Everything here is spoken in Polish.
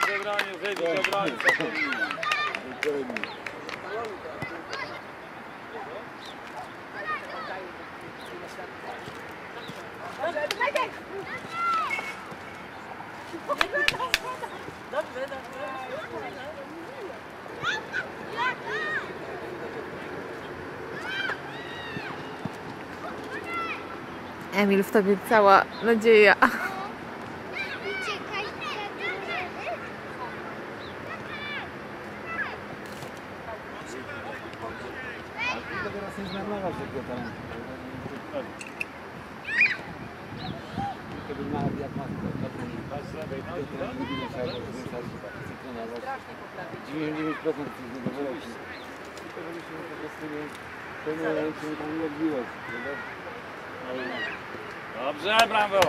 na zebranie wybić obrońca Emil, w tobie cała nadzieja. To teraz nie zmarnować tego talentu. Kiedy ma, jak ma zwiększać, trenować. 99% jest zadowolony. Tylko żebyśmy po prostu nie, to nie, się tam nie prawda? Dobrze, brawo!